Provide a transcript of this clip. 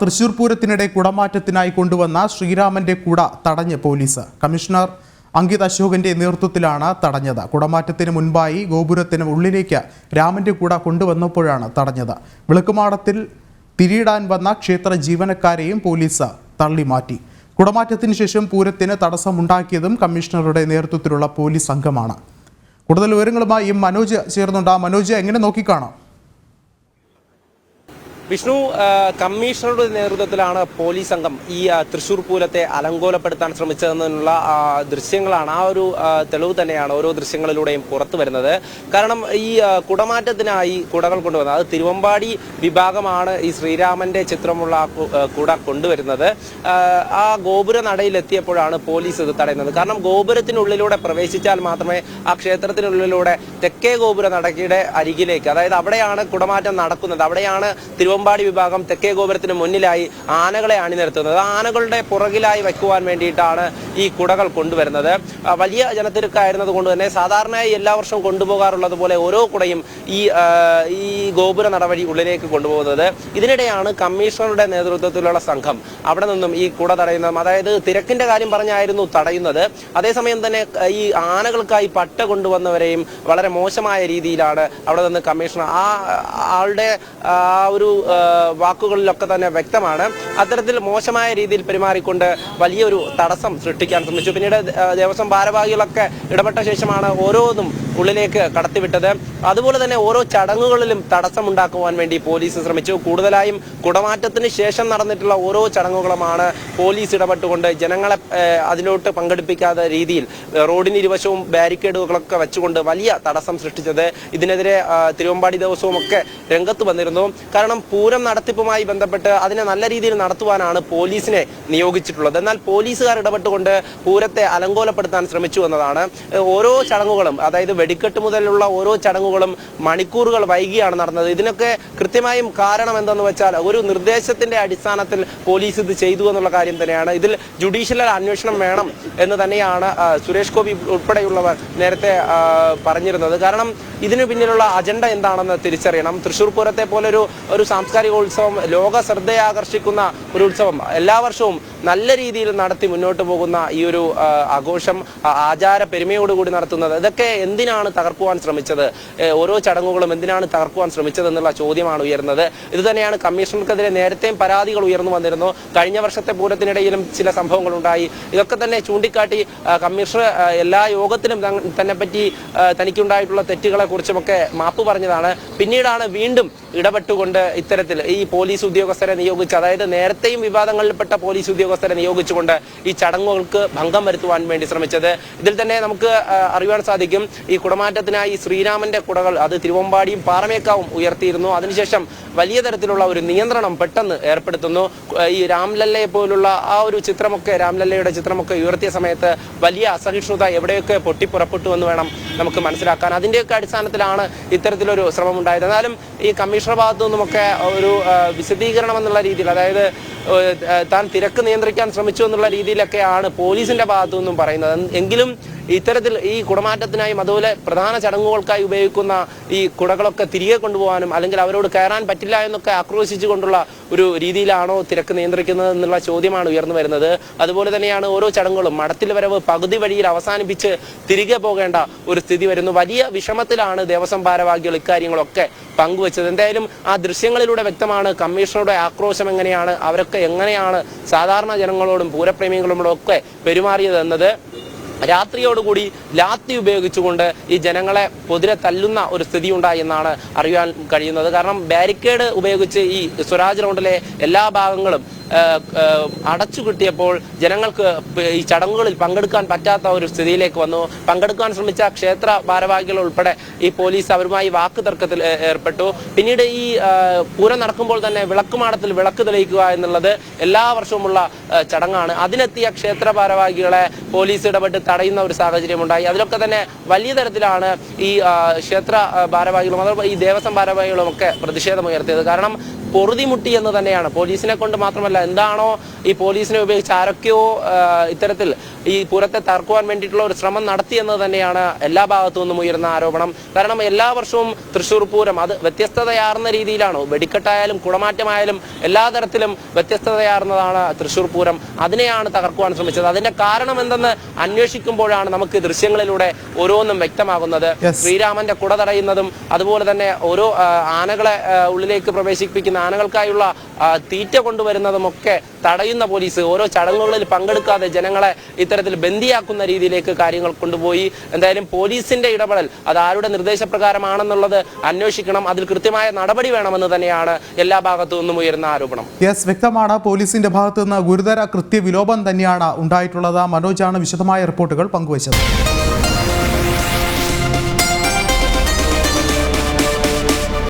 തൃശൂർ പൂരത്തിനിടെ കുടമാറ്റത്തിനായി കൊണ്ടുവന്ന ശ്രീരാമന്റെ കുട തടഞ്ഞ് പോലീസ്. കമ്മീഷണർ അങ്കിത് അശോകന്റെ നേതൃത്വത്തിലാണ് തടഞ്ഞത്. കുടമാറ്റത്തിന് മുൻപായി ഗോപുരത്തിന് ഉള്ളിലേക്ക് രാമന്റെ കുട കൊണ്ടുവന്നപ്പോഴാണ് തടഞ്ഞത്. വിളക്കുമാടത്തിൽ തിരിയിടാൻ വന്ന ക്ഷേത്ര ജീവനക്കാരെയും പോലീസ് തള്ളി മാറ്റി കുടമാറ്റത്തിന് ശേഷം പൂരത്തിന് തടസ്സമുണ്ടാക്കിയതും കമ്മീഷണറുടെ നേതൃത്വത്തിലുള്ള പോലീസ് സംഘമാണ് കൂടുതൽ വിവരങ്ങളുമായി മനോജ് ചേർന്നുണ്ട് ആ മനോജ് എങ്ങനെ നോക്കിക്കാണാം? വിഷ്ണു കമ്മീഷണറുടെ നേതൃത്വത്തിലാണ് പോലീസ് സംഘം ഈ തൃശൂർ പൂരത്തെ അലങ്കോലപ്പെടുത്താൻ ശ്രമിച്ചതെന്നുള്ള ദൃശ്യങ്ങളാണ്. ആ ഒരു തെളിവ് തന്നെയാണ് ഓരോ ദൃശ്യങ്ങളിലൂടെയും പുറത്തു വരുന്നത്. കാരണം ഈ കുടമാറ്റത്തിനായി കുടകൾ കൊണ്ടുവന്നത് അത് തിരുവമ്പാടി വിഭാഗമാണ് ഈ ശ്രീരാമന്റെ ചിത്രമുള്ള കുട കൊണ്ടുവരുന്നത്. ആ, ഗോപുര നടയിലെത്തിയപ്പോഴാണ് പോലീസ് ഇത് തടയുന്നത്. കാരണം ഗോപുരത്തിനുള്ളിലൂടെ പ്രവേശിച്ചാൽ മാത്രമേ ആ ക്ഷേത്രത്തിനുള്ളിലൂടെ തെക്കേ ഗോപുര നടയുടെ അരികിലേക്ക് അതായത് അവിടെയാണ് കുടമാറ്റം നടക്കുന്നത്. അവിടെയാണ് തിരുവമ്പാടി വിഭാഗം തെക്കേ ഗോപുരത്തിന് മുന്നിലായി ആനകളെ അണിനിരത്തുന്നത്. ആനകളുടെ പുറകിലായി വയ്ക്കുവാൻ വേണ്ടിയിട്ടാണ് ഈ കുടകൾ കൊണ്ടുവരുന്നത്. വലിയ ജനത്തിരക്കായിരുന്നത് കൊണ്ട് തന്നെ സാധാരണയായി എല്ലാ വർഷവും കൊണ്ടുപോകാറുള്ളത് പോലെ ഓരോ കുടയും ഈ ഈ ഗോപുര നടവഴി ഉള്ളിലേക്ക് കൊണ്ടുപോകുന്നത്. ഇതിനിടെയാണ് കമ്മീഷണറുടെ നേതൃത്വത്തിലുള്ള സംഘം അവിടെ നിന്നും ഈ കുട തടയുന്നത് അതായത് തിരക്കിന്റെ കാര്യം പറഞ്ഞായിരുന്നു തടയുന്നത്. അതേസമയം തന്നെ ഈ ആനകൾക്കായി പട്ട കൊണ്ടുവന്നവരെയും വളരെ മോശമായ രീതിയിലാണ് അവിടെ നിന്ന് കമ്മീഷണർ ആ ആളുടെ ആ ഒരു വാക്കുകളിലൊക്കെ തന്നെ വ്യക്തമാണ്. അത്തരത്തിൽ മോശമായ രീതിയിൽ പെരുമാറിക്കൊണ്ട് വലിയൊരു തടസ്സം സൃഷ്ടിക്കാൻ ശ്രമിച്ചു. പിന്നീട് ദേവസ്വം ഭാരവാഹികളൊക്കെ ഇടപെട്ട ശേഷമാണ് ഓരോന്നും ഉള്ളിലേക്ക് കടത്തിവിട്ടത്. അതുപോലെ തന്നെ ഓരോ ചടങ്ങുകളിലും തടസ്സമുണ്ടാക്കുവാൻ വേണ്ടി പോലീസ് ശ്രമിച്ചു. കൂടുതലായും കുടമാറ്റത്തിന് ശേഷം നടന്നിട്ടുള്ള ഓരോ ചടങ്ങുകളുമാണ് പോലീസ് ഇടപെട്ടുകൊണ്ട് ജനങ്ങളെ അതിലോട്ട് പങ്കെടുപ്പിക്കാത്ത രീതിയിൽ റോഡിന് ഇരുവശവും ബാരിക്കേഡുകളൊക്കെ വെച്ചുകൊണ്ട് വലിയ തടസ്സം സൃഷ്ടിച്ചത് ഇതിനെതിരെ തിരുവമ്പാടി ദിവസവും ഒക്കെ രംഗത്ത് വന്നിരുന്നു. കാരണം പൂരം നടത്തിപ്പുമായി ബന്ധപ്പെട്ട് അതിനെ നല്ല രീതിയിൽ നടത്തുവാനാണ് പോലീസിനെ നിയോഗിച്ചിട്ടുള്ളത്. എന്നാൽ പോലീസുകാർ ഇടപെട്ടുകൊണ്ട് പൂരത്തെ അലങ്കോലപ്പെടുത്താൻ ശ്രമിച്ചു എന്നതാണ് ഓരോ ചടങ്ങുകളും അതായത് വെടിക്കെട്ട് മുതലുള്ള ഓരോ ചടങ്ങുകളും മണിക്കൂറുകൾ വൈകിയാണ് നടന്നത്. ഇതിനൊക്കെ കൃത്യമായും കാരണം എന്തെന്ന് വെച്ചാൽ ഒരു നിർദ്ദേശത്തിന്റെ അടിസ്ഥാനത്തിൽ പോലീസ് ഇത് ചെയ്തു എന്നുള്ള കാര്യം തന്നെയാണ്. ഇതിൽ ജുഡീഷ്യൽ അന്വേഷണം വേണം എന്ന് തന്നെയാണ് സുരേഷ് ഗോപി ഉൾപ്പെടെയുള്ളവർ നേരത്തെ പറഞ്ഞിരുന്നത്. കാരണം ഇതിനു പിന്നിലുള്ള അജണ്ട എന്താണെന്ന് തിരിച്ചറിയണം. തൃശൂർ പൂരത്തെ പോലെ ഒരു ഒരു സാംസ്കാരിക ഉത്സവം ലോക ശ്രദ്ധയാകർഷിക്കുന്ന ഒരു ഉത്സവം എല്ലാ വർഷവും നല്ല രീതിയിൽ നടത്തി മുന്നോട്ട് പോകുന്ന ഈ ഒരു ആഘോഷം ആചാര പെരുമയോടുകൂടി നടത്തുന്നത്. ഇതൊക്കെ എന്തിനാണ് തകർക്കുവാൻ ശ്രമിച്ചത്? ഓരോ ചടങ്ങുകളും എന്തിനാണ് തകർക്കുവാൻ ശ്രമിച്ചത് എന്നുള്ള ചോദ്യമാണ് ഉയർന്നത് ഇത് തന്നെയാണ് കമ്മീഷണർക്കെതിരെ നേരത്തെയും പരാതികൾ ഉയർന്നു വന്നിരുന്നു. കഴിഞ്ഞ വർഷത്തെ പൂരത്തിനിടയിലും ചില സംഭവങ്ങൾ ഉണ്ടായി ഇതൊക്കെ തന്നെ ചൂണ്ടിക്കാട്ടി കമ്മീഷണർ എല്ലാ യോഗത്തിലും തന്നെ പറ്റി തനിക്കുണ്ടായിട്ടുള്ള തെറ്റുകളെ കുറിച്ചുമൊക്കെ മാപ്പ് പറഞ്ഞതാണ്. പിന്നീടാണ് വീണ്ടും ഇടപെട്ടുകൊണ്ട് ഇത്തരത്തിൽ ഈ പോലീസ് ഉദ്യോഗസ്ഥരെ നിയോഗിച്ച് അതായത് നേരത്തെയും വിവാദങ്ങളിൽപ്പെട്ട പോലീസ് ഉദ്യോഗസ്ഥരെ നിയോഗിച്ചുകൊണ്ട് ഈ ചടങ്ങുകൾക്ക് ഭംഗം വരുത്തുവാൻ വേണ്ടി ശ്രമിച്ചത്. ഇതിൽ തന്നെ നമുക്ക് അറിയുവാൻ സാധിക്കും ഈ കുടമാറ്റത്തിനായി ശ്രീരാമന്റെ കുടകൾ അത് തിരുവമ്പാടിയും പാറമേക്കാവും ഉയർത്തിയിരുന്നു. അതിനുശേഷം വലിയ തരത്തിലുള്ള ഒരു നിയന്ത്രണം പെട്ടെന്ന് ഏർപ്പെടുത്തുന്നു. ഈ രാംലല്ലയെ പോലുള്ള ആ ഒരു ചിത്രമൊക്കെ രാംലല്ലയുടെ ചിത്രമൊക്കെ ഉയർത്തിയ സമയത്ത് വലിയ അസഹിഷ്ണുത എവിടെയൊക്കെ പൊട്ടിപ്പുറപ്പെട്ടു എന്ന് വേണം നമുക്ക് മനസ്സിലാക്കാൻ. അതിന്റെയൊക്കെ അടിസ്ഥാനത്തിലാണ് ഇത്തരത്തിലൊരു ശ്രമം ഉണ്ടായത് എന്നാലും ഈ കമ്മീഷണർ ഭാഗത്തു നിന്നുമൊക്കെ ഒരു വിശദീകരണം എന്നുള്ള രീതിയിൽ അതായത് താൻ തിരക്ക് നിയന്ത്രിക്കാൻ ശ്രമിച്ചു എന്നുള്ള രീതിയിലൊക്കെയാണ് പോലീസിന്റെ ഭാഗത്തു നിന്നും പറയുന്നത്. എങ്കിലും ഇത്തരത്തിൽ ഈ കുടമാറ്റത്തിനായും അതുപോലെ പ്രധാന ചടങ്ങുകൾക്കായി ഉപയോഗിക്കുന്ന ഈ കുടകളൊക്കെ തിരികെ കൊണ്ടുപോകാനും അല്ലെങ്കിൽ അവരോട് കയറാൻ പറ്റില്ല എന്നൊക്കെ ആക്രോശിച്ചുകൊണ്ടുള്ള ഒരു രീതിയിലാണോ തിരക്ക് നിയന്ത്രിക്കുന്നത് എന്നുള്ള ചോദ്യമാണ് ഉയർന്നു വരുന്നത്. അതുപോലെ തന്നെയാണ് ഓരോ ചടങ്ങുകളും മഠത്തിൽ വരവ് പകുതി വഴിയിൽ അവസാനിപ്പിച്ച് തിരികെ പോകേണ്ട ഒരു സ്ഥിതി വരുന്നു. വലിയ വിഷമത്തിലാണ് ദേവസ്വം ഭാരവാഹികൾ ഇക്കാര്യങ്ങളൊക്കെ പങ്കുവച്ചത്. എന്തായാലും ആ ദൃശ്യങ്ങളിലൂടെ വ്യക്തമാണ് കമ്മീഷണറുടെ ആക്രോശം എങ്ങനെയാണ് അവരൊക്കെ എങ്ങനെയാണ് സാധാരണ ജനങ്ങളോടും പൂരപ്രേമികളോടും ഒക്കെ പെരുമാറിയത് എന്നത് രാത്രിയോടുകൂടി ലാത്തി ഉപയോഗിച്ചുകൊണ്ട് ഈ ജനങ്ങളെ പൊതിരെ തല്ലുന്ന ഒരു സ്ഥിതി ഉണ്ടായി എന്നാണ് അറിയാൻ കഴിയുന്നത്. കാരണം ബാരിക്കേഡ് ഉപയോഗിച്ച് ഈ സ്വരാജ് റൗണ്ടിലെ എല്ലാ ഭാഗങ്ങളും അടച്ചു കിട്ടിയപ്പോൾ ജനങ്ങൾക്ക് ഈ ചടങ്ങുകളിൽ പങ്കെടുക്കാൻ പറ്റാത്ത ഒരു സ്ഥിതിയിലേക്ക് വന്നു. പങ്കെടുക്കാൻ ശ്രമിച്ച ക്ഷേത്ര ഭാരവാഹികൾ ഉൾപ്പെടെ ഈ പോലീസ് അവരുമായി വാക്ക് തർക്കത്തിൽ ഏർപ്പെട്ടു. പിന്നീട് ഈ പൂരം നടക്കുമ്പോൾ തന്നെ വിളക്കുമാടത്തിൽ വിളക്ക് തെളിയിക്കുക എന്നുള്ളത് എല്ലാ വർഷവുമുള്ള ചടങ്ങാണ്. അതിനെത്തിയ ക്ഷേത്ര ഭാരവാഹികളെ പോലീസ് ഇടപെട്ട് തടയുന്ന ഒരു സാഹചര്യം ഉണ്ടായി. അതിലൊക്കെ തന്നെ വലിയ തരത്തിലാണ് ഈ ക്ഷേത്ര ഭാരവാഹികളും അതോ ഈ ദേവസ്വം ഭാരവാഹികളും ഒക്കെ പ്രതിഷേധമുയർത്തിയത് കാരണം പൊറുതിമുട്ടി എന്ന് തന്നെയാണ്. പോലീസിനെ കൊണ്ട് മാത്രമല്ല എന്താണോ ഈ പോലീസിനെ ഉപയോഗിച്ച് ആരൊക്കെയോ ഇത്തരത്തിൽ ഈ പൂരത്തെ തർക്കുവാൻ വേണ്ടിയിട്ടുള്ള ഒരു ശ്രമം നടത്തിയെന്ന് തന്നെയാണ് എല്ലാ ഭാഗത്തു നിന്നും ഉയരുന്ന ആരോപണം. കാരണം എല്ലാ വർഷവും തൃശ്ശൂർ പൂരം അത് വ്യത്യസ്തതയാർന്ന രീതിയിലാണ്. വെടിക്കെട്ടായാലും കുളമാറ്റമായാലും എല്ലാ തരത്തിലും വ്യത്യസ്തതയാർന്നതാണ് തൃശ്ശൂർ പൂരം. അതിനെയാണ് തകർക്കുവാൻ ശ്രമിച്ചത്. അതിന്റെ കാരണം എന്തെന്ന് അന്വേഷിക്കുമ്പോഴാണ് നമുക്ക് ദൃശ്യങ്ങളിലൂടെ ഓരോന്നും വ്യക്തമാകുന്നത്. ശ്രീരാമന്റെ കുട തടയുന്നതും അതുപോലെ തന്നെ ഓരോ ആനകളെ ഉള്ളിലേക്ക് പ്രവേശിപ്പിക്കുന്ന ആനകൾക്കായുള്ള തീറ്റ കൊണ്ടുവരുന്നതും ഒക്കെ തടയുന്ന പോലീസ് ഓരോ ചടങ്ങുകളിൽ പങ്കെടുക്കാതെ ജനങ്ങളെ ഇത്തരത്തിൽ ബന്ദിയാക്കുന്ന രീതിയിലേക്ക് കാര്യങ്ങൾ കൊണ്ടുപോയി. എന്തായാലും പോലീസിന്റെ ഇടപെടൽ അത് ആരുടെ നിർദ്ദേശപ്രകാരമാണെന്നുള്ളത് അന്വേഷിക്കണം. അതിൽ കൃത്യമായ നടപടി വേണമെന്ന് തന്നെയാണ് എല്ലാ ഭാഗത്തു നിന്നും ഉയരുന്ന ആരോപണം. യെസ് വ്യക്തമാണ്. പോലീസിന്റെ ഭാഗത്തു നിന്ന് ഗുരുതര കൃത്യവിലോപം തന്നെയാണ് ഉണ്ടായിട്ടുള്ളത്. മനോജാണ് വിശദമായ റിപ്പോർട്ടുകൾ പങ്കുവച്ചത്.